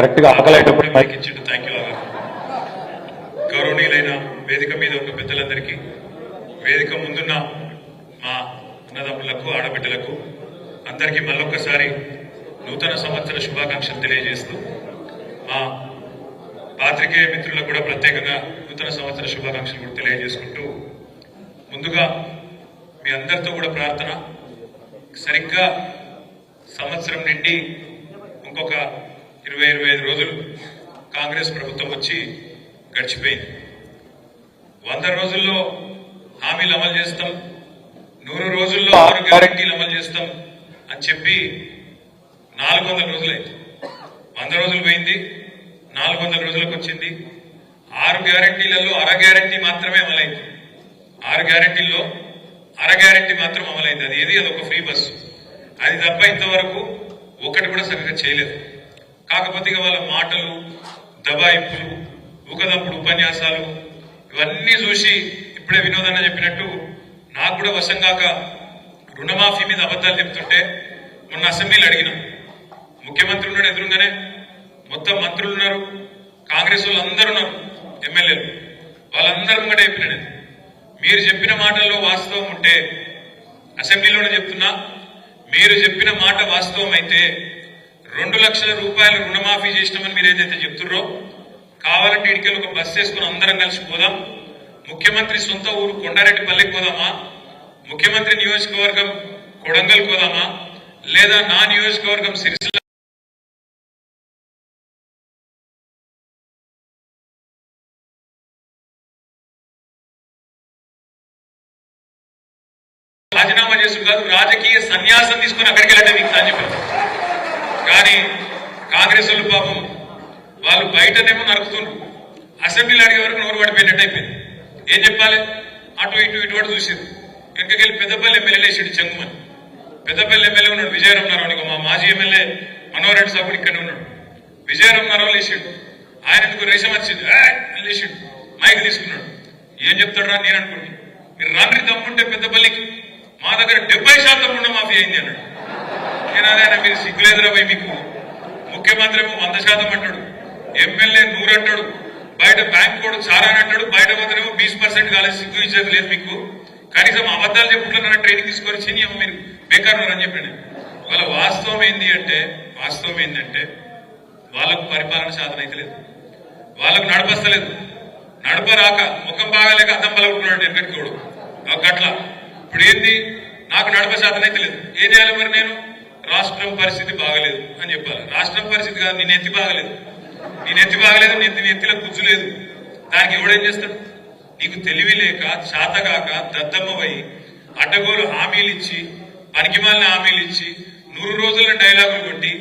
కరెక్ట్గా ఆకలేటప్పుడు మైక్ ఇచ్చిండు. థ్యాంక్ యూ గౌరవనీయులైన వేదిక మీద ఉన్న పెద్దలందరికీ వేదిక ముందున్న మా అన్నదమ్ములకు ఆడబిడ్డలకు అందరికీ మళ్ళొక్కసారి నూతన సంవత్సర శుభాకాంక్షలు తెలియజేస్తూ మా పాత్రికేయ మిత్రులకు కూడా ప్రత్యేకంగా నూతన సంవత్సర శుభాకాంక్షలు కూడా తెలియజేసుకుంటూ ముందుగా మీ అందరితో కూడా ప్రార్థన సరిగ్గా సంవత్సరం నుండి ఇంకొక ఇరవై ఇరవై ఐదు రోజులు కాంగ్రెస్ ప్రభుత్వం వచ్చి గడిచిపోయింది. వంద రోజుల్లో హామీలు అమలు చేస్తాం నూరు రోజుల్లో ఆరు గ్యారంటీలు అమలు చేస్తాం అని చెప్పి నాలుగు వందల రోజులైంది. వంద రోజులు పోయింది నాలుగు వందల రోజులకు వచ్చింది. ఆరు గ్యారంటీలలో అర గ్యారంటీ మాత్రమే అమలైంది. ఆరు గ్యారంటీల్లో అర గ్యారంటీ మాత్రం అమలైంది. అది ఏది? అది ఒక ఫ్రీ బస్సు. అది తప్ప ఇంతవరకు ఒకటి కూడా సరిగ్గా చేయలేదు. కాకపోతే ఇక వాళ్ళ మాటలు దబాయింపులు ఊకదప్పుడు ఉపన్యాసాలు ఇవన్నీ చూసి ఇప్పుడే వినోదన్న చెప్పినట్టు నాకు కూడా వశం కాక రుణమాఫీ మీద అబద్ధాలు చెప్తుంటే మొన్న అసెంబ్లీలు అడిగినాం. ముఖ్యమంత్రి ఉన్నాడు ఎదురుగానే మొత్తం మంత్రులు ఉన్నారు కాంగ్రెస్ వాళ్ళు అందరూ ఉన్నారు ఎమ్మెల్యేలు. వాళ్ళందరూ కూడా చెప్పిన మీరు చెప్పిన మాటల్లో వాస్తవం ఉంటే అసెంబ్లీలోనే చెప్తున్నా మీరు చెప్పిన మాట వాస్తవం అయితే రెండు లక్షల రూపాయలు రుణమాఫీ చేసినామని మీరు ఏదైతే చెప్తుర్రో కావాలంటే ఇడికెళ్ళి ఒక బస్ వేసుకుని అందరం కలిసి పోదాం. ముఖ్యమంత్రి సొంత ఊరు కొండారెడ్డిపల్లికి పోదామా? ముఖ్యమంత్రి నియోజకవర్గం కొడంగల్ పోదామా? లేదా నా నియోజకవర్గం సిరిసిల్ల రాజీనామా చేసుడు కాదు రాజకీయ సన్యాసం తీసుకుని అక్కడికి వెళ్ళండి మీకు అని కానీ కాంగ్రెస్ వాళ్ళు పాపం వాళ్ళు బయటనేమో నరుకుతుండ్రు. అసెంబ్లీలో అడిగే వరకు నోరు పడిపోయినట్టు అయిపోయింది. ఏం చెప్పాలి? అటు ఇటు ఇటు కూడా చూసారు వెనకకెళ్ళి పెద్దపల్లి ఎమ్మెల్యే లేచాడు చంగుమని పెద్దపల్లి ఎమ్మెల్యే ఉన్నాడు విజయరమణారావు మా మాజీ ఎమ్మెల్యే మనోహరెడ్డి సాబు ఇక్కడ ఉన్నాడు. విజయరమణారావు లేచాడు. ఆయన రేషం వచ్చింది? "ఏయ్" మైక్ తీసుకున్నాడు. ఏం చెప్తాడు నేను అనుకోండి మీరు రాత్రి తమ్ముంటే పెద్దపల్లికి మా దగ్గర డెబ్బై శాతం రుణమాఫీ అయింది అన్నాడు. నేను మీరు సిగ్గులేదురా పోయి మీకు. ముఖ్యమంత్రి ఏమో వంద శాతం అంటాడు. ఎమ్మెల్యే నూరు అంటాడు. బయట బ్యాంక్ కూడా చాలా అని అంటాడు. బయట పోతేనేమో బీస్ పర్సెంట్ కాలేదు సిగ్గు ఇచ్చేది లేదు మీకు. కనీసం అబద్ధాలు చెప్పుకుంటున్నారని ట్రైనింగ్ తీసుకొని చిన్న ఏమో మీరు బేకారు అని చెప్పాను వాళ్ళ వాస్తవం ఏంది అంటే వాస్తవం ఏంటంటే వాళ్ళకు పరిపాలన సాధన అయితే లేదు. వాళ్ళకు నడపస్తలేదు నడపరాక ముఖం బాగాలేక అద్దం పలుకుంటున్నాడు ఎక్కడికి కూడా గట్ల. ఇప్పుడు ఏంది? నాకు నడప శాతం అయితే లేదు. ఏం చేయాలి మరి నేను? రాష్ట్రం పరిస్థితి బాగలేదు అని చెప్పాలి రాష్ట్రం పరిస్థితి కాదు నేను ఎత్తి బాగలేదు. నేను ఎత్తి బాగలేదు నేను ఎత్తిలో గుజ్జు లేదు దానికి ఎవడేం చేస్తాడు? నీకు తెలివి లేక శాతగాక దద్దమ్మవై అడ్డగోలు హామీలు ఇచ్చి పనికిమాలిన హామీలు ఇచ్చి నూరు రోజుల డైలాగులు కొట్టి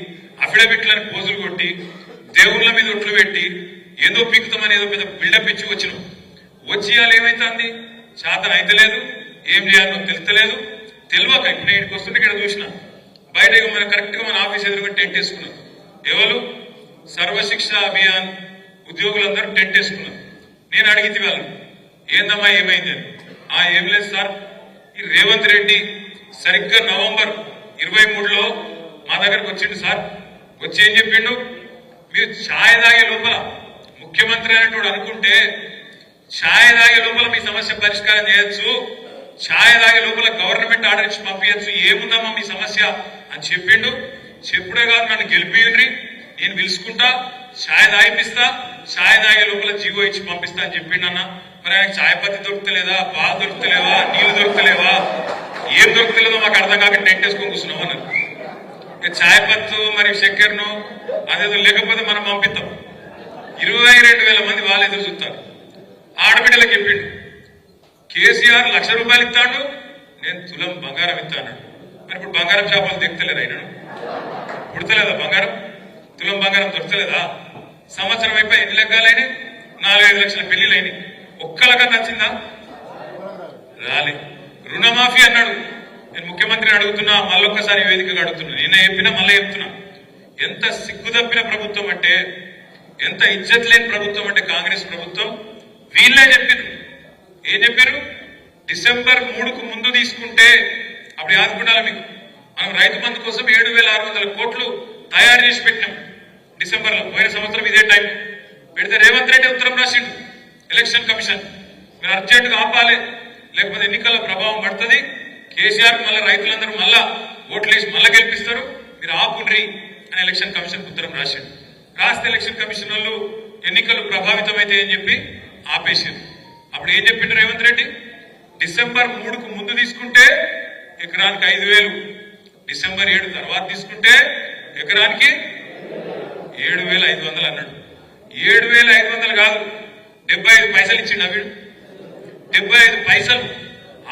అఫిడవిట్లను పోజులు కొట్టి దేవుళ్ళ మీద ఒట్లు పెట్టి ఏదో పీకుతామని ఏదో పెద్ద బిల్డప్ ఇచ్చి వచ్చినాం. వచ్చి ఇవాళ ఏమైతుంది? శాతం అయితే లేదు ఏం చేయాలో తెలుస్తలేదు తెలియక ఇప్పుడు ఇక్కడికి వస్తుంటే ఇక్కడ చూసిన. బయట మన కరెక్ట్గా మన ఆఫీస్ ఎదురుగా టెంట్ వేసుకున్నాం. ఎవరు? సర్వశిక్ష అభియాన్ ఉద్యోగులందరూ టెంట్ వేసుకున్నారు. నేను అడిగింది వాళ్ళు ఏందమ్మా ఏమైంది? అని. ఆ ఏం లేదు సార్ ఈ రేవంత్ రెడ్డి సరిగ్గా నవంబర్ ఇరవై మూడులో మా దగ్గరకు వచ్చిండు సార్. వచ్చి ఏం చెప్పిండు? మీరు ఛాయ్ తాగే లోపల ముఖ్యమంత్రి అనేటోడు అనుకుంటే ఛాయ్ తాగే లోపల మీ సమస్య పరిష్కారం చేయొచ్చు. ఛాయ్ తాగే లోపల గవర్నమెంట్ ఆర్డర్ ఇచ్చి పంపించచ్చు ఏముందమ్మా మీ సమస్య? అని చెప్పిండు. చెప్పుడే కాదు నన్ను గెలిపియండి నేను పిలుచుకుంటా ఛాయ్ తాగిపిస్తా ఛాయ్ తాగే లోపల జీవో ఇచ్చి పంపిస్తా అని చెప్పిండన్న మరి ఆయనకి ఛాయ్ పత్తి దొరుకుతలేదా? బాగా దొరుకుతలేవా? నీళ్ళు దొరుకుతలేవా? ఏం దొరుకుతలేదో మాకు అర్థం కాక టెంట్ వేసుకొని కూర్చున్నాం అన్నారు ఇంకా ఛాయ్ పత్తు మరి చక్కెరను అదేదో లేకపోతే మనం పంపిస్తాం. ఇరవై రెండు వేల మంది వాళ్ళు ఎదురు చూస్తారు. ఆడబిడ్డలకు చెప్పిండు కేసీఆర్ లక్ష రూపాయలు ఇస్తాడు నేను తులం బంగారం ఇస్తాను మరి ఇప్పుడు బంగారం చేపలు దిగుతలేదా ఆయన పుడతలేదా బంగారం? తులం బంగారం దొరకలేదా? సంవత్సరం అయిపోయి ఎన్ని లెగ్గాలైనాయి నాలుగైదు లక్షల పెళ్ళిళ్ళు అయినాయి. ఒక్క లెక్క నచ్చిందా? రాలే. రుణమాఫీ అన్నాడు. నేను ముఖ్యమంత్రిని అడుగుతున్నా మళ్ళొక్కసారి వేదికగా అడుగుతున్నా. నిన్న చెప్పినా మళ్ళీ చెప్తున్నా. ఎంత సిగ్గుదప్పిన ప్రభుత్వం అంటే ఎంత ఇజ్జత్ లేని ప్రభుత్వం అంటే కాంగ్రెస్ ప్రభుత్వం? వీళ్ళే చెప్పారు ఏం చెప్పారు డిసెంబర్ మూడుకు ముందు తీసుకుంటే అప్పుడు ఆదుకుంటారా మీకు? మనం రైతు బంధు కోసం ఏడు వేల ఆరు వందల కోట్లు తయారు చేసి పెట్టినాం. డిసెంబర్లో పోయిన సంవత్సరం ఇదే టైం. పెడితే రేవంత్ రెడ్డి ఉత్తరం రాసిండు ఎలక్షన్ కమిషన్. మీరు అర్జెంటుగా ఆపాలి. లేకపోతే ఎన్నికల ప్రభావం పడుతుంది. కేసీఆర్ మళ్ళీ రైతులందరూ మళ్ళా ఓట్లేసి మళ్ళా గెలిపిస్తారు. మీరు ఆపుండ్రి అని ఎలక్షన్ కమిషన్ ఉత్తరం రాసిండు. రాస్తే ఎలక్షన్ కమిషన్ వాళ్ళు ఎన్నికలు ప్రభావితమైతే అని చెప్పి ఆపేసారు అప్పుడు ఏం చెప్పిండు రేవంత్ రెడ్డి? డిసెంబర్ మూడుకు ముందు తీసుకుంటే ఎకరానికి ఐదు వేలు. డిసెంబర్ ఏడు తర్వాత తీసుకుంటే ఎకరానికి ఏడు వేల ఐదు వందలు అన్నాడు. ఏడు వేల ఐదు వందలు కాదు డెబ్బై ఐదు పైసలు ఇచ్చిండు అవి. డెబ్బై ఐదు పైసలు.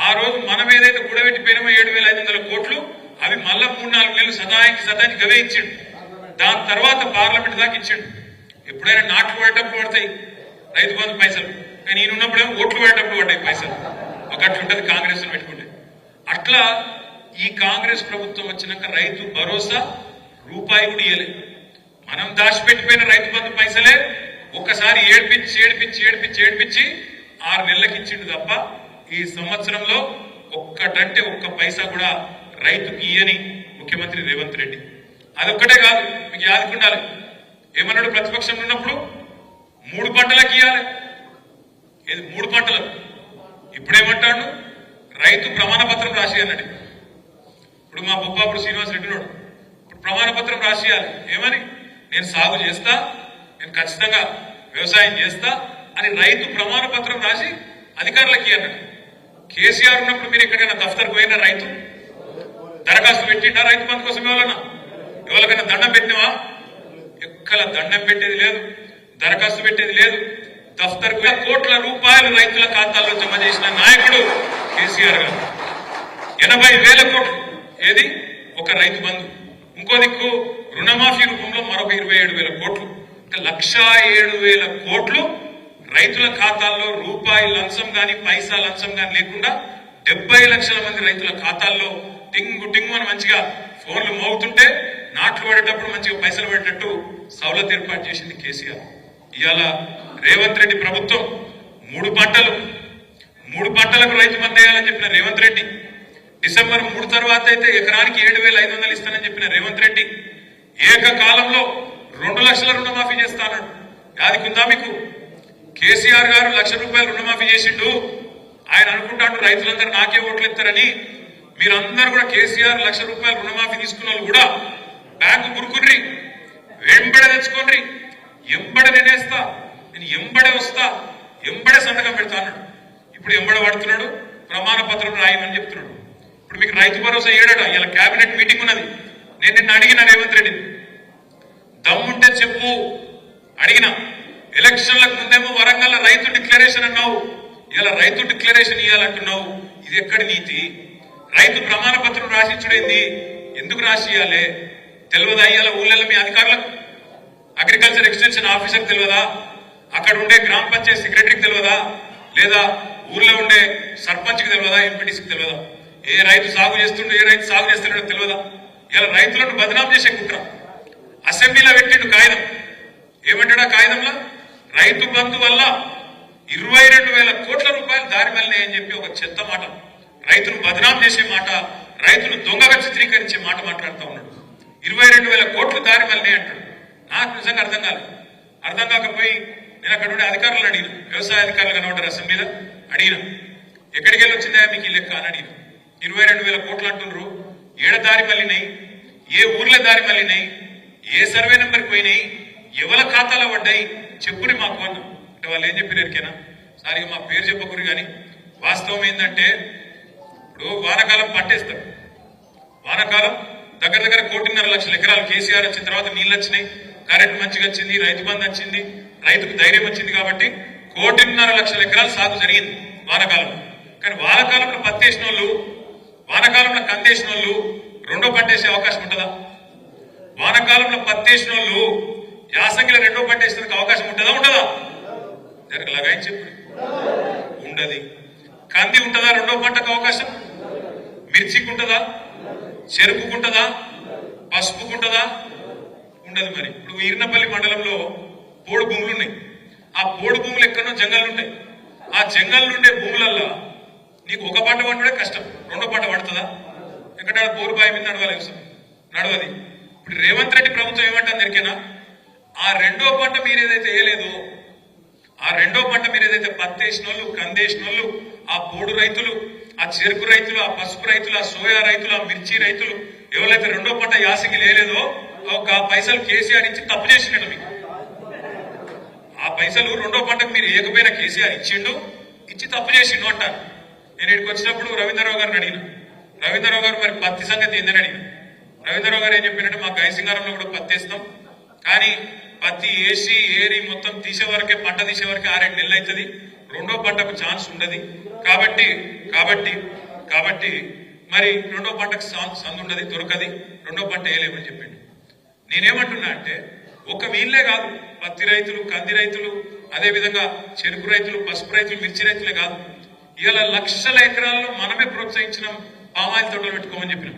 ఆ రోజు మనం ఏదైతే కూడబెట్టిపోయినామో ఏడు వేల ఐదు వందల కోట్లు అవి మళ్ళా మూడు నాలుగు నెలలు సదానికి సదానికి గవే ఇచ్చిండు. దాని తర్వాత పార్లమెంట్ దాకా ఇచ్చిండు. ఎప్పుడైనా నాట్లు పడేటప్పుడు పడతాయి రైతు బంధు పైసలు. కానీ ఈయన ఉన్నప్పుడేమో ఓట్లు పడేటప్పుడు పడ్డాయి పైసలు. ఒకటి ఉంటుంది కాంగ్రెస్ పెట్టుకుంటే. అట్లా ఈ కాంగ్రెస్ ప్రభుత్వం వచ్చినాక రైతు భరోసా రూపాయి కూడా ఇయ్యలేదు మనం దాచిపెట్టిపోయిన రైతు బంధు పైసలే ఒక్కసారి ఏడిపించి ఏడిపించి ఏడ్పించి ఏడ్పించి ఆరు నెలలకి ఇచ్చిండు తప్ప ఈ సంవత్సరంలో ఒక్కటంటే ఒక్క పైసా కూడా రైతుకి ఇయ్యని ముఖ్యమంత్రి రేవంత్ రెడ్డి. అదొక్కటే కాదు మీకు యాదుకుండాలి ఏమన్నాడు ప్రతిపక్షం ఉన్నప్పుడు? మూడు పంటలకు ఇవ్వాలి ఏది? మూడు పంటలకు ఇప్పుడేమంటాడు? రైతు ప్రమాణ పత్రం రాసి అన్నాడు. ఇప్పుడు మా బొప్పాపుడు శ్రీనివాస్ రెడ్డి ఇప్పుడు ప్రమాణ పత్రం రాసియాలి. ఏమని? నేను సాగు చేస్తా నేను ఖచ్చితంగా వ్యవసాయం చేస్తా అని రైతు ప్రమాణ పత్రం రాసి అధికారులకి అన్నాడు. కేసీఆర్ ఉన్నప్పుడు మీరు ఎక్కడైనా దఫ్తర్కి పోయినా రైతు? దరఖాస్తు పెట్టిండా రైతు బంధు కోసం ఎవరన్నా ఎవరికైనా దండం పెట్టినవా? ఎక్కడ దండం పెట్టేది లేదు. దరఖాస్తు పెట్టేది లేదు. దఫ్తర్ కోట్ల రూపాయలు రైతుల ఖాతాల్లో జమ చేసిన నాయకుడు కేసీఆర్ గారు. ఎనభై వేల కోట్లు. ఏది? ఒక రైతు బంధు. ఇంకో దిక్కు రుణమాఫీ రూపంలో మరొక ఇరవై ఏడు వేల కోట్లు. అంటే లక్షా ఏడు వేల కోట్లు రైతుల ఖాతాల్లో రూపాయి లంచం కానీ పైసా లంచం కానీ లేకుండా డెబ్బై లక్షల మంది రైతుల ఖాతాల్లో టింగు టింగు అని మంచిగా ఫోన్లు మోగుతుంటే నాట్లు పడేటప్పుడు మంచిగా పైసలు పడేటట్టు సౌలత్ ఏర్పాటు చేసింది కేసీఆర్. ఇవాళ రేవంత్ రెడ్డి ప్రభుత్వం మూడు పంటలు మూడు పంటలకు రైతు మందేయాలని వేయాలని చెప్పిన రేవంత్ రెడ్డి. డిసెంబర్ మూడు తర్వాత అయితే ఎకరానికి ఏడు వేల ఐదు వందలు ఇస్తానని చెప్పిన రేవంత్ రెడ్డి ఏకకాలంలో రెండు లక్షల రుణమాఫీ చేస్తానడు యాదికుందా మీకు? కేసీఆర్ గారు లక్ష రూపాయలు రుణమాఫీ చేసిండు. ఆయన అనుకుంటాడు రైతులందరూ నాకే ఓట్లు ఇస్తారని మీరందరూ కూడా కేసీఆర్ లక్ష రూపాయలు రుణమాఫీ తీసుకున్న వాళ్ళు కూడా బ్యాంకు గురుకుర్రి వెంబడ తెచ్చుకోండి ఎంబడ నేనేస్తా నేను ఎంబడే వస్తా ఎంబడే సంతకం పెడతాను ఇప్పుడు ఎంబడ పడుతున్నాడు ప్రమాణ పత్రం రాయమని చెప్తున్నాడు. ఇప్పుడు మీకు రైతు భరోసా ఏడాడు ఇలా కేబినెట్ మీటింగ్ ఉన్నది. నేను నిన్న అడిగిన రేవంత్ రెడ్డిని. దమ్ముంటే చెప్పు అడిగిన. ఎలక్షన్లకు ముందేమో వరంగల్ రైతు డిక్లరేషన్ అన్నావు. ఇలా రైతు డిక్లరేషన్ ఇవ్వాలంటున్నావు ఇది ఎక్కడి నీతి? రైతు ప్రమాణ పత్రం రాసిచ్చుడేంది ఎందుకు రాసి ఇవ్వాలి తెలియదా ఇవాళ ఊళ్ళలో మీ అధికారులకు? అగ్రికల్చర్ ఎక్స్టెన్షన్ ఆఫీసర్ తెలియదా అక్కడ ఉండే గ్రామ పంచాయత్ సెక్రటరీకి తెలియదా లేదా ఊర్లో ఉండే సర్పంచ్కి తెలియదా ఎంపీటీసీకి తెలియదా ఏ రైతు సాగు చేస్తుండో ఏ రైతు సాగు చేస్తున్నాడో తెలియదా ఇలా రైతులను బదనాం చేసే కుట్ర. అసెంబ్లీలో పెట్టిండు కాగితం. ఏమంటాడు కాగితంలో? రైతు బంధు వల్ల ఇరవై రెండు వేల కోట్ల రూపాయలు దారి అని చెప్పి ఒక చెత్త మాట. రైతును బదనాం చేసే మాట రైతును దొంగగా చిత్రీకరించే మాట మాట్లాడుతూ ఉన్నాడు. ఇరవై రెండు వేల కోట్లు దారి మళ్ళీ అంటాడు. నాకు నిజంగా అర్థం కాలేదు. అర్థం కాకపోయి నేను అక్కడ ఉండే అధికారులు అడిగిన వ్యవసాయ అధికారులు కనబడ్డారు అసెంబ్లీలో అడిగిన ఎక్కడికి వెళ్ళి వచ్చిందా మీకు ఈ లెక్క అని అడిగిన. ఇరవై రెండు వేల కోట్లు అంటున్నారు ఏడ దారి మళ్ళీనాయి ఏ ఊర్ల దారి మళ్ళీనాయి ఏ సర్వే నెంబర్ పోయినాయి ఎవరి ఖాతాలో పడ్డాయి చెప్పుని మాకు అన్న అంటే వాళ్ళు ఏం చెప్పారు ఎరికేనా? సారిగా మా పేరు చెప్పకూరు కానీ వాస్తవం ఏంటంటే ఇప్పుడు వానకాలం పట్టేస్తారు. వానాకాలం దగ్గర దగ్గర కోటిన్నర లక్షల ఎకరాలు కేసీఆర్ వచ్చిన తర్వాత నీళ్ళు వచ్చినాయి. కరెంట్ మంచిగా వచ్చింది రైతు బంధు వచ్చింది రైతుకు ధైర్యం వచ్చింది కాబట్టి కోటిన్నర లక్షల ఎకరాలు సాగు జరిగింది వానకాలంలో. కానీ వానకాలంలో పత్తి వేసిన వాళ్ళు వానాకాలంలో కందేసిన వాళ్ళు రెండో పంట వేసే అవకాశం ఉంటుందా? వానాకాలంలో పత్తి వేసిన వాళ్ళు యాసంగిలో రెండో పంట వేసేందుకు అవకాశం ఉంటుందా ఉండదా? జరగ లగాయని చెప్పు ఉండదు. కంది ఉంటుందా రెండో పంటకు అవకాశం? మిర్చికి ఉంటుందా చెరుపుకుంటుందా పసుపుకుంటుందా? ఉండదు మరి. ఇప్పుడు ఈర్నపల్లి మండలంలో పోడు భూములు ఉన్నాయి ఆ పోడు భూములు ఎక్కడో జంగళ్ళు ఉంటాయి ఆ జంగల్ ఉండే భూములల్లో నీకు ఒక పంట పండుడే కష్టం. రెండో పంట పడుతుందా? ఎక్కడ బోరు బావి మీద నడవాలి నడవది. ఇప్పుడు రేవంత్ రెడ్డి ప్రభుత్వం ఏమంటుంది ఎరికేనా ఆ రెండో పంట మీరు ఏదైతే వేయలేదో ఆ రెండో పంట మీరు ఏదైతే పత్తి వేసిన వాళ్ళు కందేసిన వాళ్ళు ఆ పోడు రైతులు ఆ చెరుకు రైతులు ఆ పసుపు రైతులు ఆ సోయా రైతులు ఆ మిర్చి రైతులు ఎవరైతే రెండో పంట యాసకి లేలేదో ఒక పైసలు కేసీఆర్ ఇచ్చి తప్పు చేసిండు మీకు. ఆ పైసలు రెండో పంటకు మీరు ఏకపోయిన కేసీఆర్ ఇచ్చిండు ఇచ్చి తప్పు చేసిండు అంటారు. నేను ఇక్కడికి వచ్చినప్పుడు రవీంద్రరావు గారిని అడిగిన. రవీంద్రరావు గారు మరి పత్తి సంగతి ఏందని అడిగిన. రవీంద్రరావు గారు ఏం చెప్పినట్టు మా గైసింగారంలో కూడా పత్తి వేస్తాం. కానీ పత్తి వేసి ఏరి మొత్తం తీసే వరకే పంట తీసే వరకే ఆరేడు నెలలు అవుతుంది. రెండో పంటకు ఛాన్స్ ఉండదు. కాబట్టి కాబట్టి కాబట్టి మరి రెండో పంటకు సందు ఉండదు దొరకది. రెండో పంట వేయలేమని చెప్పిండు. నేనేమంటున్నా అంటే ఒక వీళ్ళే కాదు పత్తి రైతులు కంది రైతులు అదేవిధంగా చెరుకు రైతులు పసుపు రైతులు మిర్చి రైతులే కాదు. ఇవాళ లక్షల ఎకరాల్లో మనమే ప్రోత్సహించిన పామాయిల్ తోటలు పెట్టుకోమని చెప్పినాం.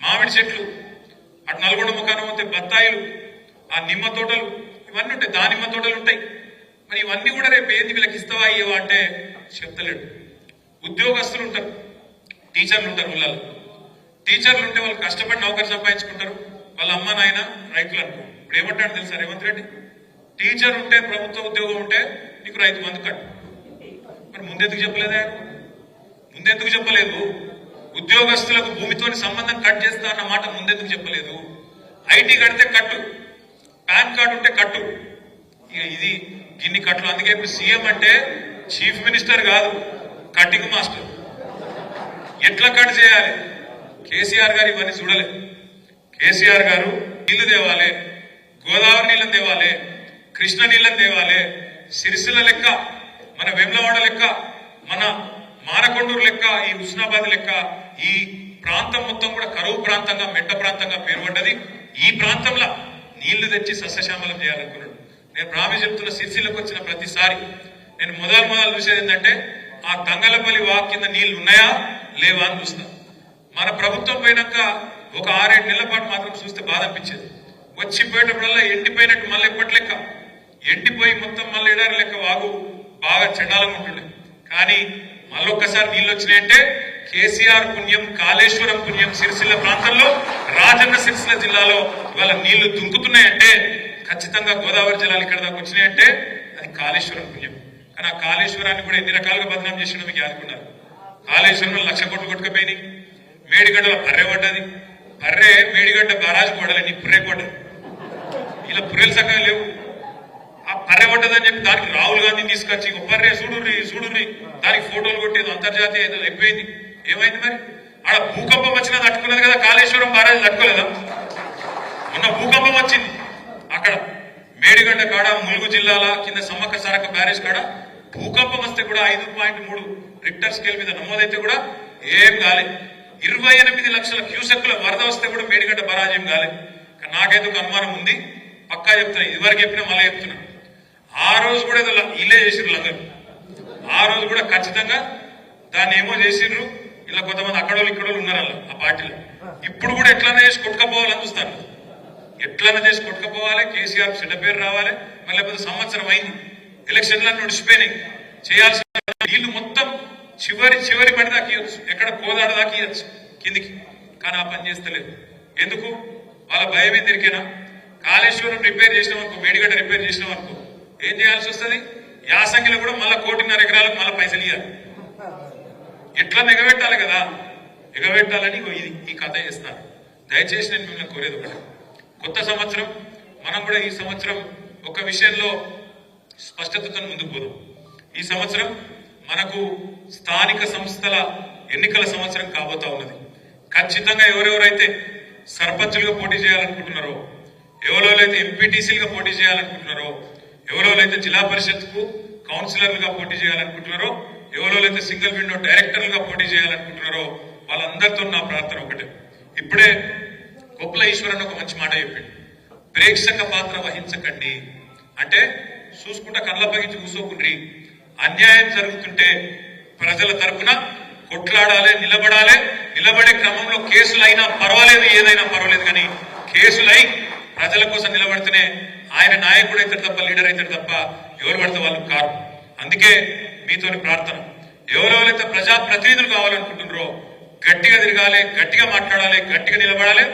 మామిడి చెట్లు అటు నల్గొండ ముఖాన పోతే బత్తాయిలు ఆ నిమ్మ తోటలు ఇవన్నీ ఉంటాయి దానిమ్మ తోటలు ఉంటాయి. మరి ఇవన్నీ కూడా రేపు ఏంది వీళ్ళకి ఇస్తావా అయ్యవా అంటే చెప్తలేడు. ఉద్యోగస్తులు ఉంటారు టీచర్లు ఉంటారు ఊళ్ళలో టీచర్లు ఉంటే వాళ్ళు కష్టపడి నౌకరు సంపాదించుకుంటారు. వాళ్ళ అమ్మ నాయన రైతులు అనుకో ఇప్పుడు ఏమంటాడు తెలుసా రేవంత్ రెడ్డి? టీచర్ ఉంటే ప్రభుత్వ ఉద్యోగం ఉంటే నీకు రైతు బంధు కట్టు. మరి ముందెందుకు చెప్పలేదే? ముందెందుకు చెప్పలేదు? ఉద్యోగస్తులకు భూమితోని సంబంధం కట్ చేస్తా అన్న మాట ముందెందుకు చెప్పలేదు? ఐటీ కడితే కట్టు. పాన్ కార్డు ఉంటే కట్టు. ఇది గిన్ని కట్లు. అందుకే ఇప్పుడు సీఎం అంటే చీఫ్ మినిస్టర్ కాదు కటింగ్ మాస్టర్. ఎట్లా కట్ చేయాలి? కేసీఆర్ గారు ఇవన్నీ చూడలేదు కేసీఆర్ గారు నీళ్ళు తేవాలి గోదావరి నీళ్ళని తేవాలి కృష్ణ నీళ్ళని తేవాలి సిరిసిల్ల లెక్క మన వెమ్లవాడ లెక్క మన మానకొండూరు లెక్క ఈ హుస్నాబాద్ లెక్క ఈ ప్రాంతం మొత్తం కూడా కరువు ప్రాంతంగా మెట్ట ప్రాంతంగా పేరుపడ్డది. ఈ ప్రాంతంలో నీళ్ళు తెచ్చి సస్యశ్యామలం చేయాలనుకున్నాడు. నేను ప్రామి చెప్తున్న సిరిసిల్లకు వచ్చిన ప్రతిసారి నేను మొదలు మొదలు చూసేది ఏంటంటే ఆ తంగలపల్లి వాక్ కింద నీళ్ళు ఉన్నాయా లేవా అని చూస్తా. మన ప్రభుత్వం పోయినాక ఒక ఆరేడు నెలల పాటు మాత్రం చూస్తే బాధ అనిపించేది. వచ్చిపోయేటప్పుడల్లా ఎండిపోయినట్టు మళ్ళీ ఎప్పటి లెక్క? ఎండిపోయి మొత్తం మళ్ళీ ఎడారి లెక్క వాగు. బాగా చెండాలంగా ఉంటుండే. కానీ మళ్ళొక్కసారి నీళ్ళు వచ్చినాయంటే కేసీఆర్ పుణ్యం కాళేశ్వరం పుణ్యం సిరిసిల్ల ప్రాంతంలో రాజన్న సిరిసిల్ల జిల్లాలో ఇవాళ నీళ్ళు దుంకుతున్నాయంటే ఖచ్చితంగా గోదావరి జలాలు ఇక్కడ దాకా వచ్చినాయంటే అది కాళేశ్వరం పుణ్యం. కానీ ఆ కాళేశ్వరాన్ని కూడా ఎన్ని రకాలుగా బదనాం చేసిన మీకు యాదుకున్నారు కాళేశ్వరంలో లక్ష కోట్లు కొట్టుకుపోయినాయి. మేడిగడ్డలో బర్రె పడ్డది. అర్రే మేడిగడ్డ బ్యారాజ్ పడలే నీ పుర్రె పడ్డది ఇలా పుర్రెలు సక్కగా లేవు. ఆ పర్రె పడ్డదని చెప్పి దానికి రాహుల్ గాంధీని తీసుకొచ్చి పర్రే బర్రె చూడుర్రి చూడుర్రి. దానికి ఫోటోలు కొట్టేది అంతర్జాతీయ ఏదో అయిపోయింది. ఏమైంది మరి? ఆడ భూకంపం వచ్చినా తట్టుకున్నది కదా కాళేశ్వరం బ్యారాజ్ తట్టుకోలేదా? మొన్న భూకంపం వచ్చింది. అక్కడ మేడిగడ్డ కాడ ములుగు జిల్లాల కింద సమ్మక్క సారక్క బ్యారేజ్ కాడ భూకంపం వస్తే కూడా ఐదు పాయింట్ మూడు రిక్టర్ స్కేల్ మీద నమోదైతే కూడా ఏం కాలేదు ఇరవై ఎనిమిది లక్షల క్యూసెక్కుల వరద వస్తే కూడా మేడిగడ్డ పరాజయం కాలేదు కాలే. కానీ అనుమానం ఉంది. పక్కా చెప్తున్నా ఇదివరకు చెప్పినా మళ్ళీ చెప్తున్నా. ఆ రోజు కూడా ఏదో ఇల్లే చేసిర్రు అందరు ఆ రోజు కూడా ఖచ్చితంగా దాన్ని ఏమో చేసిండ్రు ఇలా కొంతమంది అక్కడోళ్ళు ఇక్కడోళ్ళు ఉన్నారు అలా ఆ పార్టీలో. ఇప్పుడు కూడా ఎట్లనే చేసి కొట్టుకపోవాలని చూస్తారు. ఎట్లన్నా చేసి కొట్టుకపోవాలి కేసీఆర్ చెడ్డ పేరు రావాలి. మళ్ళీ సంవత్సరం అయింది. ఎలక్షన్లన్నీ నడిచిపోయినాయి. చేయాల్సిన నీళ్ళు మొత్తం చివరి చివరి పడి దాకా ఇవ్వచ్చు ఎక్కడ కోదాడ దాకా ఇవ్వచ్చు కిందికి. కానీ ఆ పని చేస్తలేదు. ఎందుకు? వాళ్ళ భయం ఏం తిరిగేనా కాళేశ్వరం రిపేర్ చేసినాం అనుకో మేడిగడ్డ రిపేర్ చేసినాం అనుకో ఏం చేయాల్సి వస్తుంది? యాసంగిలో కూడా మళ్ళీ కోటిన్నర ఎకరాలకు మళ్ళీ పైసలు ఇవ్వాలి ఎట్లా ఎగబెట్టాలి కదా? ఎగబెట్టాలని ఇది ఈ కథ చేస్తాను దయచేసి నేను మిమ్మల్ని కోరేది ఒకటి. కొత్త సంవత్సరం మనం కూడా ఈ సంవత్సరం ఒక విషయంలో స్పష్టతతో ముందుకు పోదాం. ఈ సంవత్సరం మనకు స్థానిక సంస్థల ఎన్నికల సంవత్సరం కాబోతా ఉన్నది. ఖచ్చితంగా ఎవరెవరైతే సర్పంచులుగా పోటీ చేయాలనుకుంటున్నారో ఎవరెవరైతే ఎంపీటీసీలుగా పోటీ చేయాలనుకుంటున్నారో ఎవరెవరైతే జిల్లా పరిషత్కు కౌన్సిలర్లుగా పోటీ చేయాలనుకుంటున్నారో ఎవరెవరైతే సింగిల్ విండో డైరెక్టర్లుగా పోటీ చేయాలనుకుంటున్నారో వాళ్ళందరితో నా ప్రార్థన ఒకటే. ఇప్పుడే గొప్పల ఈశ్వరన్ ఒక మంచి మాట చెప్పింది ప్రేక్షక పాత్ర వహించకండి. అంటే చూసుకుంటా కళ్ళ పగించి కూసోకుండ్రి అన్యాయం జరుగుతుంటే ప్రజల తరఫున కొట్లాడాలి నిలబడాలి. నిలబడే క్రమంలో కేసులు అయినా పర్వాలేదు ఏదైనా పర్వాలేదు కానీ కేసులై ప్రజల కోసం నిలబడితేనే ఆయన నాయకుడు అయితే తప్ప లీడర్ అయితే తప్ప ఎవరు పడితే వాళ్ళు కారు. అందుకే మీతోని ప్రార్థన. ఎవరెవరైతే ప్రజా ప్రతినిధులు కావాలనుకుంటున్నారో గట్టిగా తిరగాలి గట్టిగా మాట్లాడాలి గట్టిగా నిలబడాలి.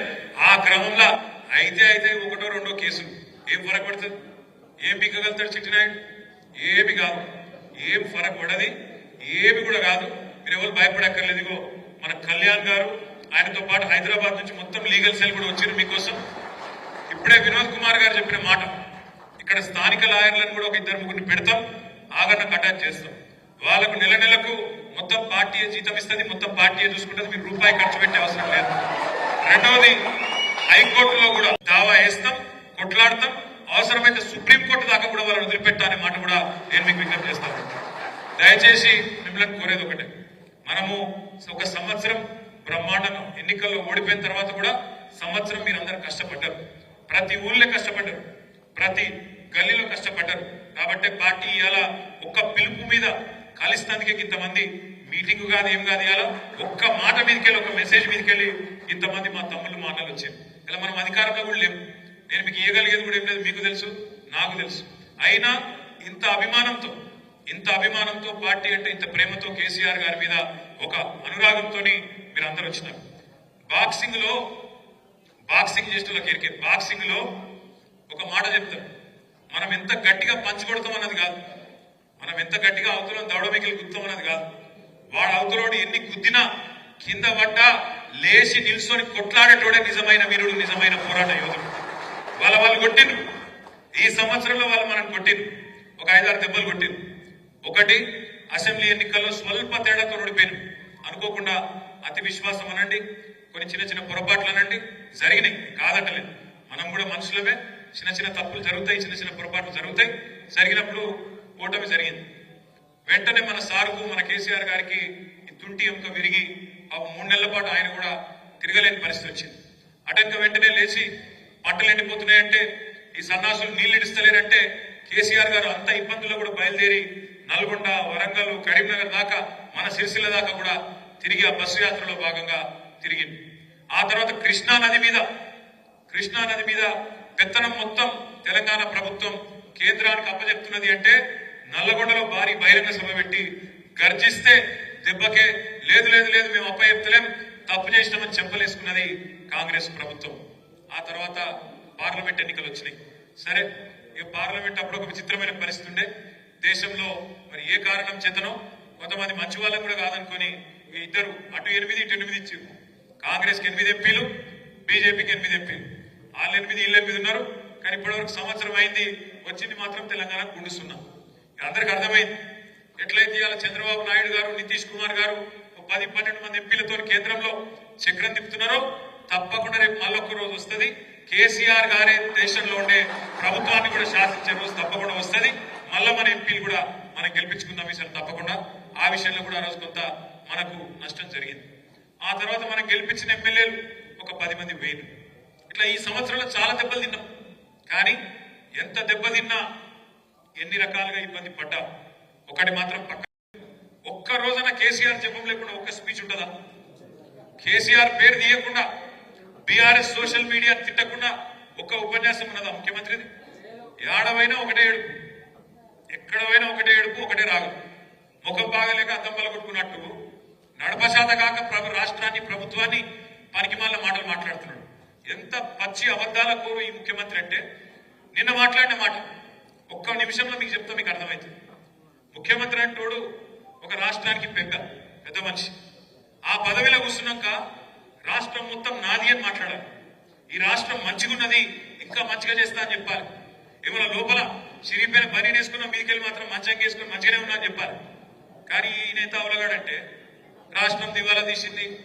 ఆ క్రమంలో అయితే అయితే ఒకటో రెండో కేసులు ఏం ఫరక్ ఏం పీకగలుగుతాడు చిట్టినాయుడు ఏమి కాదు ఏం ఫరక్ పడది ఏమి కూడా కాదు. మీరు ఎవరు భయపడక్కర్లేదు ఇగో మన కళ్యాణ్ గారు ఆయనతో పాటు హైదరాబాద్ నుంచి మొత్తం లీగల్ సెల్ కూడా వచ్చారు మీకోసం. ఇప్పుడే వినోద్ కుమార్ గారు చెప్పిన మాట. ఇక్కడ స్థానిక లాయర్లను కూడా ఒక ఇద్దరు ముగ్గురిని పెడతాం ఆగన్న అటాచ్ చేస్తాం. వాళ్ళకు నెల నెలకు మొత్తం పార్టీ జీతం ఇస్తుంది మొత్తం పార్టీ చూసుకుంటుంది మీరు రూపాయి ఖర్చు పెట్టే అవసరం లేదు. రెండవది హైకోర్టులో కూడా దావా వేస్తాం కొట్లాడతాం అవసరమైతే సుప్రీంకోర్టు దాకా కూడా వాళ్ళని వదిలిపెట్టాలనే మాట కూడా నేను మీకు విజ్ఞప్తి చేస్తాను. దయచేసి మిమ్మల్ని కోరేది ఒకటే. మనము ఒక సంవత్సరం బ్రహ్మాండంగా ఎన్నికల్లో ఓడిపోయిన తర్వాత కూడా సంవత్సరం మీరు అందరు కష్టపడ్డారు. ప్రతి ఊళ్ళో కష్టపడ్డారు. ప్రతి గల్లీలో కష్టపడ్డారు. కాబట్టి పార్టీ ఇవాళ ఒక్క పిలుపు మీద కలిస్తానికి ఇంతమంది మీటింగ్ కాదు ఏం కాదు ఇవాళ ఒక్క మాట మీదకెళ్ళి ఒక మెసేజ్ మీదకెళ్ళి ఇంతమంది మా తమ్ముళ్ళు మాటలు వచ్చారు. ఇలా మనం అధికారంలో కూడా లేము. నేను మీకు ఇవ్వగలిగేది కూడా ఏం లేదు మీకు తెలుసు నాకు తెలుసు. అయినా ఇంత అభిమానంతో ఇంత అభిమానంతో పార్టీ అంటే ఇంత ప్రేమతో కేసీఆర్ గారి మీద ఒక అనురాగంతో మీరు అందరు వచ్చినారు. బాక్సింగ్లో బాక్సింగ్ చేస్తున్న క్రికెట్ బాక్సింగ్లో ఒక మాట చెప్తారు. మనం ఎంత గట్టిగా పంచుకొడతాం అన్నది కాదు. మనం ఎంత గట్టిగా అవతలం దవడ మిగిలి గుద్దాం అన్నది కాదు. వాడు అవతలోడు ఎన్ని గుద్దినా కింద పడ్డా లేచి నిల్చొని కొట్లాడేటోడే నిజమైన వీరుడు నిజమైన పోరాట యోధుడు. వాళ్ళ వాళ్ళు కొట్టిండ్రు. ఈ సంవత్సరంలో వాళ్ళు మనం కొట్టిండ్రు. ఒక ఐదారు దెబ్బలు కొట్టిండ్రు. ఒకటి అసెంబ్లీ ఎన్నికల్లో స్వల్ప తేడాతో ఓడిపోయింది అనుకోకుండా అతి విశ్వాసం అనండి కొన్ని చిన్న చిన్న పొరపాట్లు అనండి జరిగినాయి. కాదటలేదు మనం కూడా మనుషులమే. చిన్న చిన్న తప్పులు జరుగుతాయి చిన్న చిన్న పొరపాట్లు జరుగుతాయి. జరిగినప్పుడు ఓటమి జరిగింది. వెంటనే మన సారుకు మన కేసీఆర్ గారికి ఈ తుంటి యొక్క విరిగి ఆ మూడు నెలల పాటు ఆయన కూడా తిరగలేని పరిస్థితి వచ్చింది. అటెంక వెంటనే లేచి పంటలు ఎండిపోతున్నాయంటే ఈ సన్నాసులు నీళ్ళు ఇడిస్తలేరంటే కేసీఆర్ గారు అంత ఇబ్బందుల్లో కూడా బయలుదేరి నల్గొండ వరంగల్ కరీంనగర్ దాకా మన సిరిసిల్ల దాకా కూడా తిరిగి ఆ బస్సు యాత్రలో భాగంగా తిరిగింది. ఆ తర్వాత కృష్ణా నది మీద కృష్ణా నది మీద పెత్తనం మొత్తం తెలంగాణ ప్రభుత్వం కేంద్రానికి అప్పజెప్తున్నది అంటే నల్లగొండలో భారీ బహిరంగ సభ పెట్టి గర్జిస్తే దెబ్బకే లేదు లేదు లేదు మేము అప్పచెప్తలేం తప్పు చేసినామని చెప్పలేసుకున్నది కాంగ్రెస్ ప్రభుత్వం. ఆ తర్వాత పార్లమెంట్ ఎన్నికలు వచ్చినాయి. సరే ఇక పార్లమెంట్ అప్పుడు ఒక విచిత్రమైన పరిస్థితి ఉండే. దేశంలో మరి ఏ కారణం చేతనో కొంతమంది మంచి వాళ్ళని కూడా కాదనుకొని ఇద్దరు అటు ఎనిమిది ఇటు ఎనిమిది ఇచ్చారు కాంగ్రెస్కి ఎనిమిది ఎంపీలు బీజేపీకి ఎనిమిది ఎంపీలు. వాళ్ళు ఎనిమిది వీళ్ళు ఎనిమిది ఉన్నారు. కానీ ఇప్పటివరకు సంవత్సరం అయింది వచ్చింది మాత్రం తెలంగాణ గుండుస్తున్నాం అందరికి అర్థమైంది. ఎట్లయితే ఇవాళ చంద్రబాబు నాయుడు గారు నితీష్ కుమార్ గారు ఒక పది పన్నెండు మంది ఎంపీలతో కేంద్రంలో చక్రం తిప్పుతున్నారో తప్పకుండా రేపు మళ్ళొక్క రోజు వస్తుంది. కేసీఆర్ గారే దేశంలో ఉండే ప్రభుత్వాన్ని కూడా శాసించే రోజు తప్పకుండా వస్తుంది. మళ్ళా మన ఎంపీలు కూడా మనం గెలిపించుకుందాం ఈసారి తప్పకుండా. ఆ విషయంలో కూడా ఆ రోజు కొంత మనకు నష్టం జరిగింది. ఆ తర్వాత మనం గెలిపించిన ఎమ్మెల్యేలు ఒక పది మంది వేలు. ఇట్లా ఈ సంవత్సరంలో చాలా దెబ్బలు తిన్నాం. కానీ ఎంత దెబ్బ తిన్నా ఎన్ని రకాలుగా ఇబ్బంది పడ్డా? ఒకటి మాత్రం పక్క. ఒక్క రోజున కేసీఆర్ చెప్పం లేకుండా ఒక్క స్పీచ్ ఉంటుందా? కేసీఆర్ పేరు తీయకుండా బీఆర్ఎస్ సోషల్ మీడియా తిట్టకుండా ఒక్క ఉపన్యాసం ఉన్నదా ముఖ్యమంత్రిది? ఏడవైనా ఒకటే ఏడుపు. ఎక్కడ పోయినా ఒకటే ఏడుపు ఒకటే రాగు. ముఖం బాగలేక అద్దం పలగొట్టుకున్నట్టు నడపశాత కాక ప్రభు రాష్ట్రాన్ని ప్రభుత్వాన్ని పనికిమాల మాటలు మాట్లాడుతున్నాడు. ఎంత పచ్చి అబద్ధాల కోరు ఈ ముఖ్యమంత్రి అంటే నిన్న మాట్లాడిన మాట. ఒక్క నిమిషంలో మీకు చెప్తా మీకు అర్థమవుతుంది ముఖ్యమంత్రి అంటోడు ఒక రాష్ట్రానికి పెద్ద పెద్ద మనిషి. ఆ పదవిలో కూర్చున్నాక రాష్ట్రం మొత్తం నాది అని మాట్లాడాలి. ఈ రాష్ట్రం మంచిగున్నది ఇంకా మంచిగా చేస్తా అని చెప్పాలి. ఏమైనా లోపల చిరిగిపోయిన పని వేసుకున్న మీకెళ్ళి మాత్రం మంచిగా వేసుకుని మంచిగానే ఉన్నా అని చెప్పాలి. కానీ ఈ నేత అవలగాడంటే రాష్ట్రం దివాలా తీసింది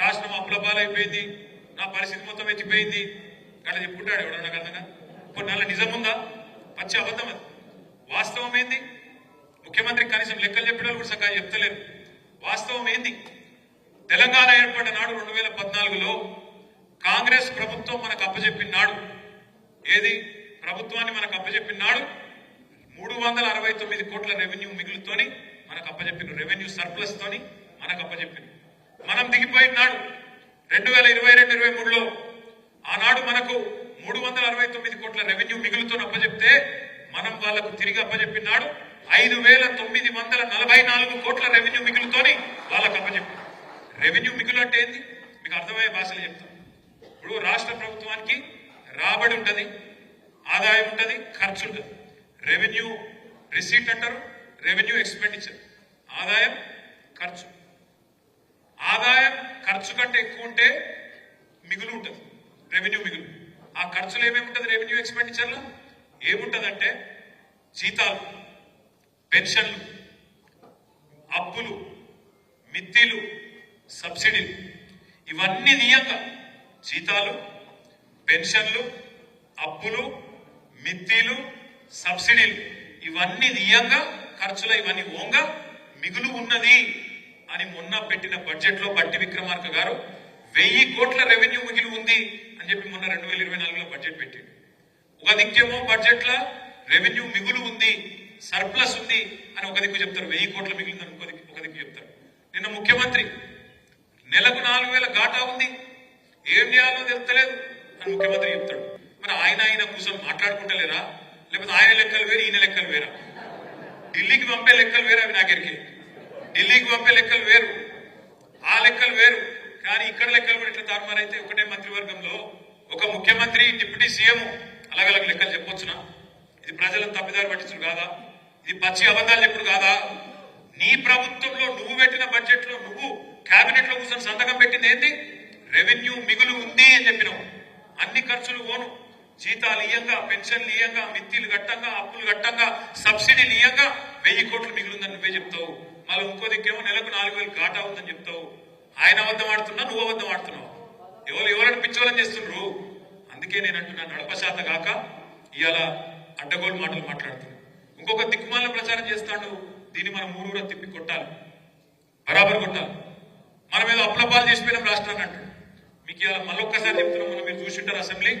రాష్ట్రం అప్పులపాలైపోయింది నా పరిస్థితి మొత్తం ఎత్తిపోయింది. అట్లా చెప్పుకుంటాడు ఎవడన్నా కదా. ఇప్పుడు నెల నిజం ఉందా? పచ్చి అబద్ధం అది. వాస్తవం ఏంది? ముఖ్యమంత్రి కనీసం లెక్కలు చెప్పిన వాళ్ళు కూడా సరిగ్గా చెప్తలేరు. వాస్తవం ఏంది? తెలంగాణ ఏర్పడిన నాడు రెండు వేల పద్నాలుగులో కాంగ్రెస్ ప్రభుత్వం మనకు అప్పచెప్పిన నాడు. ఏది? ప్రభుత్వాన్ని మనకు అప్పచెప్పిన నాడు మూడు వందల అరవై తొమ్మిది కోట్ల రెవెన్యూ మిగులుతోని మనకు అప్పచెప్పిన రెవెన్యూ సర్ప్లస్ తోని మనకు అప్పచెప్పిన మనం దిగిపోయిన నాడు రెండు వేల ఇరవై రెండు ఇరవై మూడులో ఆనాడు మనకు మూడు వందల అరవై తొమ్మిది కోట్ల రెవెన్యూ మిగులుతో అప్పచెప్తే మనం వాళ్ళకు తిరిగి అప్పచెప్పినాడు ఐదు వేల తొమ్మిది వందల నలభై నాలుగు కోట్ల రెవెన్యూ మిగులుతోని వాళ్ళకు అప్పచెప్పారు రెవెన్యూ మిగులు అంటే ఏంది? మీకు అర్థమయ్యే భాషలో చెప్తాం. ఇప్పుడు రాష్ట్ర ప్రభుత్వానికి రాబడి ఉంటుంది ఆదాయం ఉంటుంది ఖర్చు ఉంటుంది. రెవెన్యూ రిసీట్ అంటారు రెవెన్యూ ఎక్స్పెండిచర్. ఆదాయం ఖర్చు. ఆదాయం ఖర్చు కంటే ఎక్కువ ఉంటే మిగులు ఉంటుంది రెవెన్యూ మిగులు. ఆ ఖర్చులు ఏమేమి ఉంటుంది రెవెన్యూ ఎక్స్పెండిచర్లో? ఏముంటుందంటే జీతాలు పెన్షన్లు అప్పులు మిత్తిలు సబ్సిడీలు ఇవన్నీ తీయంగా జీతాలు పెన్షన్లు అప్పులు మిత్తిలు సబ్సిడీలు ఇవన్నీ నియంగా ఖర్చులు ఇవన్నీ ఓంగా మిగులు ఉన్నది అని మొన్న పెట్టిన బడ్జెట్లో బట్టి విక్రమార్క గారు వెయ్యి కోట్ల రెవెన్యూ మిగిలి ఉంది అని చెప్పి మొన్న రెండు వేల ఇరవై నాలుగులో బడ్జెట్ పెట్టింది ఒక దిక్కేమో బడ్జెట్లో రెవెన్యూ మిగులు ఉంది సర్ప్లస్ ఉంది అని ఒక దిక్కు చెప్తారు. వెయ్యి కోట్ల మిగిలిందని ఇంకో దిక్కు ఒక దిక్కు చెప్తారు. నిన్న ముఖ్యమంత్రి నెలకు నాలుగు వేల ఘాటా ఉంది. ఏం చేయాలో తెలుస్తలేదు. అని ముఖ్యమంత్రి చెప్తాడు. మరి ఆయన ఆయన కూర్చొని మాట్లాడుకుంటలేరా లేకపోతే ఆయన లెక్కలు వేరు ఈయన లెక్కలు వేరా? ఢిల్లీకి పంపే లెక్కలు వేరు అవి నాగరికి ఢిల్లీకి పంపే లెక్కలు వేరు. ఆ లెక్కలు వేరు. కానీ ఇక్కడ లెక్కలు కూడా ఇట్లా తారుమారైతే ఒకటే మంత్రివర్గంలో ఒక ముఖ్యమంత్రి డిప్యూటీ సీఎం అలగలగ లెక్కలు చెప్పొచ్చునా? ఇది ప్రజలను తప్పిదారు పట్టించుడు కాదా? ఇది పచ్చి అబద్ధాలు చెప్పుడు కాదా? నీ ప్రభుత్వంలో నువ్వు పెట్టిన బడ్జెట్లో నువ్వు కేబినెట్లో కూర్చొని సంతకం పెట్టింది ఏంటి రెవెన్యూ మిగులు ఉంది అని చెప్పినావు. అన్ని ఖర్చులు పోను. జీతాలు ఇయ్యంగా పెన్షన్లు ఇయ్యంగా మిత్తిలు గట్టంగా అప్పులు గట్టంగా సబ్సిడీలు ఇయ్యంగా వెయ్యి కోట్లు మిగులుందని నువ్వే చెప్తావు. మళ్ళీ ఇంకో దిక్కేమో నెలకు నాలుగు వేలు ఘాటా ఉందని చెప్తావు. ఆయన అబద్ధం ఆడుతున్నా నువ్వు అబద్ధం ఆడుతున్నావు. ఎవరు ఎవరైనా పిచ్చోళ్ళని చేస్తుండ్రు? అందుకే నేను అంటున్నా నడపశాత కాక ఇవాళ అడ్డగోలు మాటలు మాట్లాడుతున్నాను ఇంకొక దిక్కుమాలను ప్రచారం చేస్తాడు. దీన్ని మనం ఊరూరా తిప్పి కొట్టాలి. బరాబర్ కొట్టాలి. మనం ఏదో అప్లపాలు చేసిపోయినాం రాష్ట్రాన్ని అంటాడు మీకు ఇలా మళ్ళొక్కసారి చెప్తున్నాం మనం మీరు చూసింటారు అసెంబ్లీ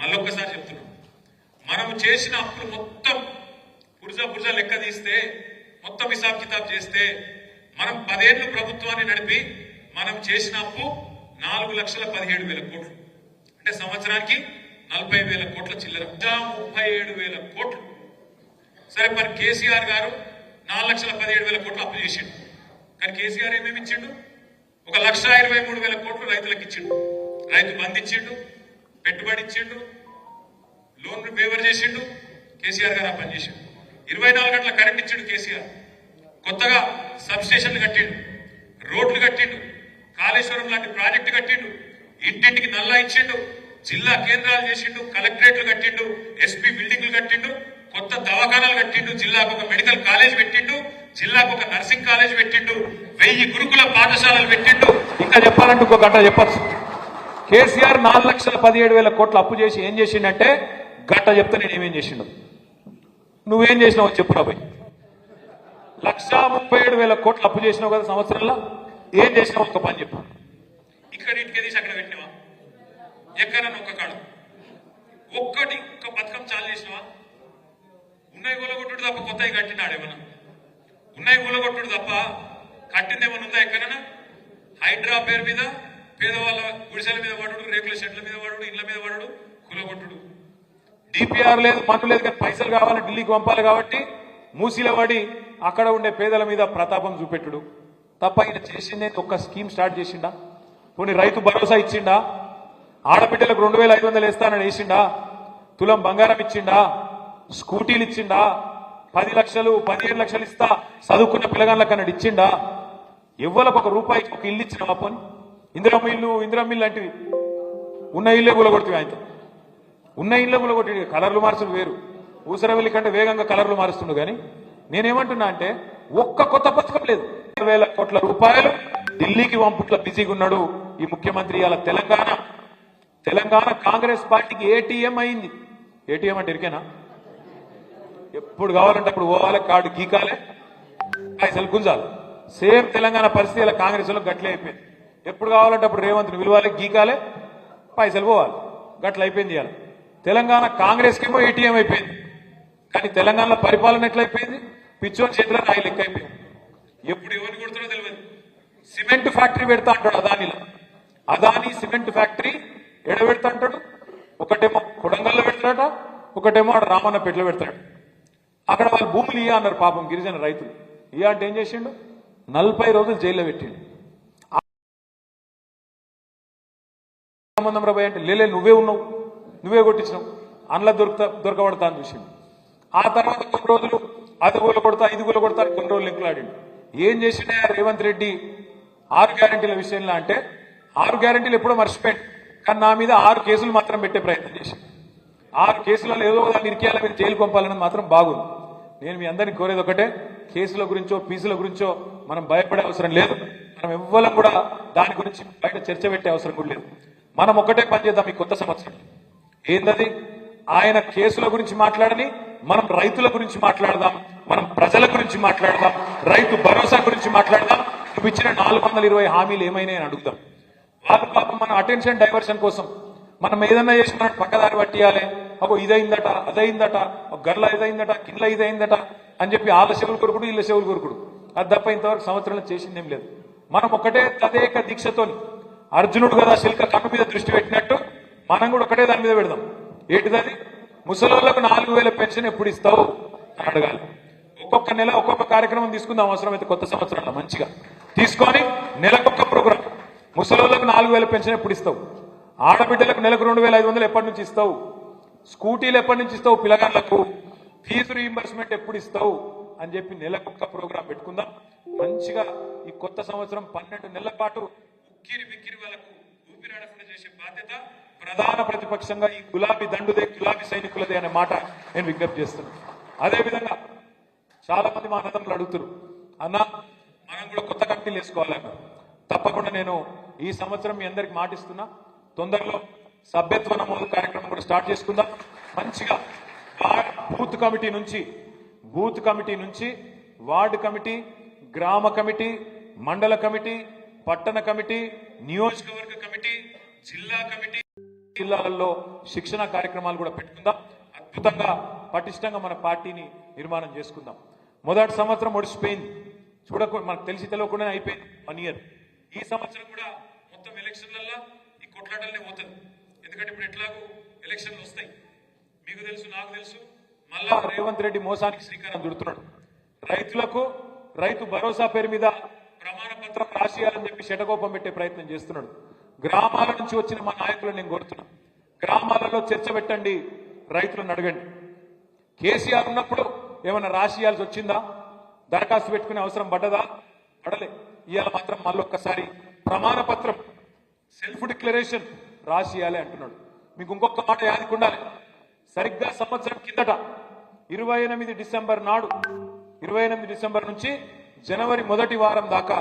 మళ్ళొక్కసారి చెప్తున్నాం మనం చేసిన అప్పులు మొత్తం పురుజా పురుజా లెక్క తీస్తే మొత్తం హిసాబ్ కితాబ్ చేస్తే మనం పదేళ్ళు ప్రభుత్వాన్ని నడిపి మనం చేసిన అప్పు నాలుగు లక్షల పదిహేడు వేల కోట్లు. అంటే సంవత్సరానికి నలభై వేల కోట్ల చిల్లర. ముప్పై ఏడు వేల కోట్లు. సరే మరి కేసీఆర్ గారు నాలుగు లక్షల పదిహేడు వేల కోట్లు అప్పు చేసిండు. కానీ కేసీఆర్ ఏమేమి ఇచ్చిండు? ఒక లక్ష ఇరవై మూడు వేల కోట్లు రైతులకు ఇచ్చిండు. రైతు బంద్ ఇచ్చిండు పెట్టుబడి ఇచ్చిండు లోన్ ఫేవర్ చేసిండు కేసీఆర్ గారు ఆ పని చేసిండు. ఇరవై నాలుగు గంటల కరెంట్ ఇచ్చిండు కేసీఆర్. కొత్తగా సబ్ స్టేషన్లు కట్టిండు రోడ్లు కట్టిండు కాళేశ్వరం లాంటి ప్రాజెక్టు కట్టిండు ఇంటింటికి నల్లా ఇచ్చిండు జిల్లా కేంద్రాలు చేసిండు కలెక్టరేట్లు కట్టిండు ఎస్పీ బిల్డింగ్లు కట్టిండు కొత్త దవాఖానాలు కట్టిండు జిల్లాకు ఒక మెడికల్ కాలేజ్ పెట్టిండు జిల్లాకు ఒక నర్సింగ్ కాలేజ్ పెట్టిండు వెయ్యి గురుకుల పాఠశాలలు పెట్టిండు. ఇంకా చెప్పాలంటే ఇంకో గంట చెప్పచ్చు. కేసీఆర్ నాలుగు లక్షల పదిహేడు వేల కోట్లు అప్పు చేసి ఏం చేసిండంటే గంట చెప్తే నేను ఏమేం చేసిండు? నువ్వేం చేసినావు చెప్పు రాబోయ్. లక్ష ముప్పై ఏడు వేల కోట్లు అప్పు చేసినావు కదా సంవత్సరంలో ఏం చేసినావు ఒక పని చెప్పు. ఇక్కడ ఇంటికి తీసి అక్కడ పెట్టినావా? ఎక్కడన్నా ఒక్క కాడు. ఒక్కటి ఒక్క పథకం చాలు చేసినావా? ఉన్నాయి కొట్టుడు తప్ప కొత్తవి కట్టినాడు ఏమన్నా? ఉన్నాయి కూలగొట్టుడు తప్ప కట్టింది ఏమన్నా ఉందా ఎక్కడైనా? హైడ్రా పేరు మీద పేదవాళ్ళ గుడిసెల మీద పడుడు రేకుల షెడ్ల మీద వాడు ఇళ్ళ మీద వాడు కూలగొట్టుడు. డిపిఆర్ లేదు పన్ను లేదు కానీ పైసలు కావాలి ఢిల్లీకి పంపాలి కాబట్టి మూసీల పడి అక్కడ ఉండే పేదల మీద ప్రతాపం చూపెట్టుడు. తప్ప ఈయన చేసిందే ఒక్క స్కీమ్ స్టార్ట్ చేసిండా? పోనీ రైతు భరోసా ఇచ్చిండా? ఆడబిడ్డలకు రెండు వేల ఐదు వందలు వేస్తానని వేసిండా? తులం బంగారం ఇచ్చిండా? స్కూటీలు ఇచ్చిండా? పది లక్షలు పదిహేను లక్షలు ఇస్తా. చదువుకున్న పిల్లగాళ్ళ కన్నాడు ఇచ్చిండా? ఎవ్వలకు ఒక రూపాయికి ఒక ఇల్లు ఇచ్చిన పోని ఇందిరమ్మ ఇల్లు ఇందిరమ్మ ఇల్లు లాంటివి. ఉన్న ఇల్లే కూలగొడుతుంది ఆయనతో. ఉన్న ఇల్లే కూలగొట్టి కలర్లు మార్చుడు వేరు. ఊసరవెల్లి కంటే వేగంగా కలర్లు మారుస్తుండు కానీ నేనేమంటున్నా అంటే ఒక్క కొత్త పథకం లేదు. వేల కోట్ల రూపాయలు ఢిల్లీకి పంపుట్ల బిజీగా ఉన్నాడు ఈ ముఖ్యమంత్రి ఇవాళ తెలంగాణ. తెలంగాణ కాంగ్రెస్ పార్టీకి ఏటీఎం అయింది. ఏటీఎం అంటే ఇరికేనా? ఎప్పుడు కావాలంటే అప్పుడు పోవాలి కార్డు గీకాలే పైసలు గుంజాలి. సేమ్ తెలంగాణ పరిస్థితి ఇలా కాంగ్రెస్లో గట్లే అయిపోయింది. ఎప్పుడు కావాలంటే అప్పుడు రేవంత్ని విలువాలి గీకాలే పైసలు పోవాలి. గట్ల అయిపోయింది ఇవాళ. తెలంగాణ కాంగ్రెస్ కేమో ఏటీఎం అయిపోయింది. కానీ తెలంగాణలో పరిపాలన ఎట్లయిపోయింది? పిచ్చోని చేతిలో రాయి లెక్క అయిపోయింది. ఎప్పుడు ఎవరిని కొడుతున్నా తెలియదు సిమెంట్ ఫ్యాక్టరీ పెడతా అంటాడు అదానిలో. అదాని సిమెంట్ ఫ్యాక్టరీ ఎడ పెడతా అంటాడు? ఒకటేమో కొడంగల్లో పెడతాడట ఒకటేమో ఆడ రామన్నపేటలో పెడతాడు. అక్కడ వాళ్ళు భూములు ఇయ్య అన్నారు పాపం గిరిజన రైతులు. ఇయ్య అంటే ఏం చేసిండు? నలభై రోజులు జైల్లో పెట్టిండు. సంబంధం రాబాయ్ అంటే లేలే నువ్వే ఉన్నావు. నువ్వే కొట్టించినావు. అందులో దొరుకుతా దొరకబడతా అని చూసిండు. ఆ తర్వాత కొన్ని రోజులు అది కూల కొడతా ఇది కూల కొడతా కొన్ని రోజులు లెక్కలాడిండు ఏం చేసిండే రేవంత్ రెడ్డి? ఆరు గ్యారంటీల విషయంలో అంటే ఆరు గ్యారంటీలు ఎప్పుడో మర్చిపోయాడు. కానీ నా మీద ఆరు కేసులు మాత్రం పెట్టే ప్రయత్నం చేసి ఆరు కేసులలో ఏదో దాన్ని ఇరికేయాల మీరు జైలు పంపాలని మాత్రం బాగుంది. నేను మీ అందరిని కోరేది ఒకటే కేసుల గురించో పీసుల గురించో మనం భయపడే అవసరం లేదు. మనం ఎవ్వరం కూడా దాని గురించి బయట చర్చ పెట్టే అవసరం కూడా లేదు. మనం ఒకటే పని చేద్దాం ఈ కొత్త సంవత్సరం. ఏందది? ఆయన కేసుల గురించి మాట్లాడని మనం రైతుల గురించి మాట్లాడదాం మనం ప్రజల గురించి మాట్లాడదాం రైతు భరోసా గురించి మాట్లాడదాం. నువ్వు ఇచ్చిన నాలుగు వందల ఇరవై హామీలు ఏమైనా అని అడుగుదాం. వాళ్ళ పాపం మన అటెన్షన్ డైవర్షన్ కోసం మనం ఏదన్నా చేసినా పక్కదారి పట్టియాలి. అబ్బో ఇదైందట అదైందట ఒక గర్ల ఇదైందట కిండ్ల ఇదైందట అని చెప్పి వాళ్ళ చెవులు కొరుకుడు వీళ్ళ చెవులు కొరుకుడు. అది తప్ప ఇంతవరకు సంవత్సరంలో చేసిందేం లేదు. మనం ఒకటే తదేక దీక్షతోని అర్జునుడు కదా శిల్క కన్ను మీద దృష్టి పెట్టినట్టు మనం కూడా ఒకటే దాని మీద పెడదాం. ఏంటిదది ముసలోళ్ళకు నాలుగు వేల పెన్షన్ ఎప్పుడు ఇస్తావు? అని అడగాలి. ఒక్కొక్క నెల ఒక్కొక్క కార్యక్రమం తీసుకుందాం అవసరమైతే కొత్త సంవత్సరంలో మంచిగా. తీసుకొని నెలకొక్క ప్రోగ్రాం. ముసలోళ్ళకు నాలుగు వేల పెన్షన్ ఎప్పుడు ఇస్తావు? ఆడబిడ్డలకు నెలకు రెండు వేల ఐదు వందలు ఎప్పటి నుంచి ఇస్తావు? స్కూటీలు ఎప్పటి నుంచి ఇస్తావు పిల్లగాళ్ళకు? ఫీజు రీయింబర్స్మెంట్ ఎప్పుడు ఇస్తావు? అని చెప్పి నెలకొక్క ప్రోగ్రాం పెట్టుకుందాం. మంచిగా ఈ కొత్త సంవత్సరం పన్నెండు నెలల పాటు ఉక్కిరి బిక్కిరి వాళ్ళకు ఊపిరాడకుండా చేసే బాధ్యత ప్రధాన ప్రతిపక్షంగా ఈ గులాబీ దండుదే గులాబీ సైనికులదే అనే మాట నేను విజ్ఞప్తి చేస్తున్నాను. అదేవిధంగా చాలా మంది మా అన్నదమ్ములు అడుగుతారు అన్న మనం కూడా కొత్త కమిటీలు వేసుకోవాలన్న. తప్పకుండా నేను ఈ సంవత్సరం మీ అందరికి మాటిస్తున్నా. తొందరలో సభ్యత్వ నమోదు కార్యక్రమం కూడా స్టార్ట్ చేసుకుందాం. మంచిగా బూత్ కమిటీ నుంచి బూత్ కమిటీ నుంచి వార్డు కమిటీ గ్రామ కమిటీ మండల కమిటీ పట్టణ కమిటీ నియోజకవర్గ కమిటీ జిల్లా కమిటీ జిల్లాలలో శిక్షణ కార్యక్రమాలు కూడా పెట్టుకుందాం. అద్భుతంగా పటిష్టంగా మన పార్టీని నిర్మాణం చేసుకుందాం. మొదటి సంవత్సరం ఒడిసిపోయింది చూడకు మనకు తెలిసి తెలియకుండానే అయిపోయింది. వన్ ఇయర్ ఈ సంవత్సరం కూడా మొత్తం ఎలక్షన్లలో కొట్లాటలనే పోతుంది ఎందుకంటే ఇప్పుడు ఎట్లాగూ ఎలక్షన్లు వస్తాయి. మీకు తెలుసు నాకు తెలుసు మళ్ళా రేవంత్ రెడ్డి మోసానికి శ్రీకారం చుడుతున్నాడు. రైతులకు రైతు భరోసా పేరు మీద ప్రమాణ పత్రం రాసియాలని చెప్పి శటకోపం పెట్టే ప్రయత్నం చేస్తున్నాడు. గ్రామాల నుంచి వచ్చిన మా నాయకులను నేను కోరుతున్నా. గ్రామాలలో చర్చ పెట్టండి రైతులను అడగండి. కేసీఆర్ ఉన్నప్పుడు ఏమైనా రాసియాల్సి వచ్చిందా? దరఖాస్తు పెట్టుకునే అవసరం పడ్డదా? పడలే. ఇవాళ మాత్రం మళ్ళొక్కసారి ప్రమాణ పత్రం సెల్ఫ్ డిక్లరేషన్ రాసియాలి అంటున్నాడు. మీకు ఇంకొక మాట యాదికి ఉండాలి. సరిగ్గా సంవత్సరం కిందట ఇరవై ఎనిమిది డిసెంబర్ నాడు ఇరవై ఎనిమిది డిసెంబర్ నుంచి జనవరి మొదటి వారం దాకా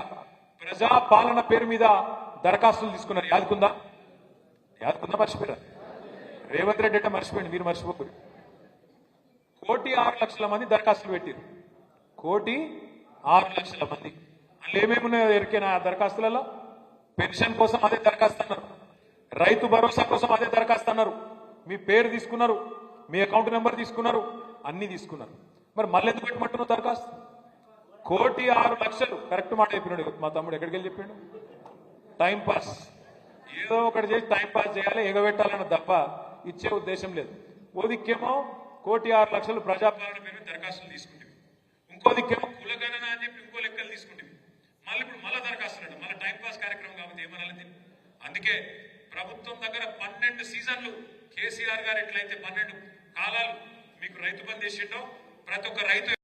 ప్రజా పాలన పేరు మీద దరఖాస్తులు తీసుకున్నారు. యాదుకుందా యాదుకుందా మర్చిపోయారు? రేవంత్ రెడ్డి అంటే మర్చిపోయింది మీరు మర్చిపోకూడదు. కోటి ఆరు లక్షల మంది దరఖాస్తులు పెట్టారు. కోటి ఆరు లక్షల మంది. అందులో ఏమేమి ఉన్నాయో ఎరికైనా ఆ దరఖాస్తులలో? పెన్షన్ కోసం అదే దరఖాస్తు అన్నారు రైతు భరోసా కోసం అదే దరఖాస్తు అన్నారు మీ పేరు తీసుకున్నారు మీ అకౌంట్ నెంబర్ తీసుకున్నారు అన్ని తీసుకున్నారు. మరి మళ్ళీ ఎందుకు పెట్టమంటున్నావు దరఖాస్తు? కోటి ఆరు లక్షలు. కరెక్ట్ మాట చెప్పినాడు మా తమ్ముడు ఎక్కడికి వెళ్ళి చెప్పిండు? Time pass. ఏదో ఒకటి చేసి టైం పాస్ చేయాలి ఎగబెట్టాలన్న తప్ప ఇచ్చే ఉద్దేశం లేదు. ఓ దిక్కేమో కోటి ఆరు లక్షలు ప్రజాపాలన పేరు దరఖాస్తులు తీసుకుంటుంది. ఇంకో దిక్కేమో కులగణన అని చెప్పి ఇంకో లెక్కలు తీసుకుంటుంది. మళ్ళీ ఇప్పుడు మళ్ళీ దరఖాస్తులు మళ్ళీ టైం పాస్ కార్యక్రమం కాబట్టి ఏమనాలి అందుకే ప్రభుత్వం దగ్గర పన్నెండు సీజన్లు కేసీఆర్ గారు ఎట్లయితే పన్నెండు కాలాలు మీకు రైతు బంద్ చేసిండో ప్రతి ఒక్క రైతు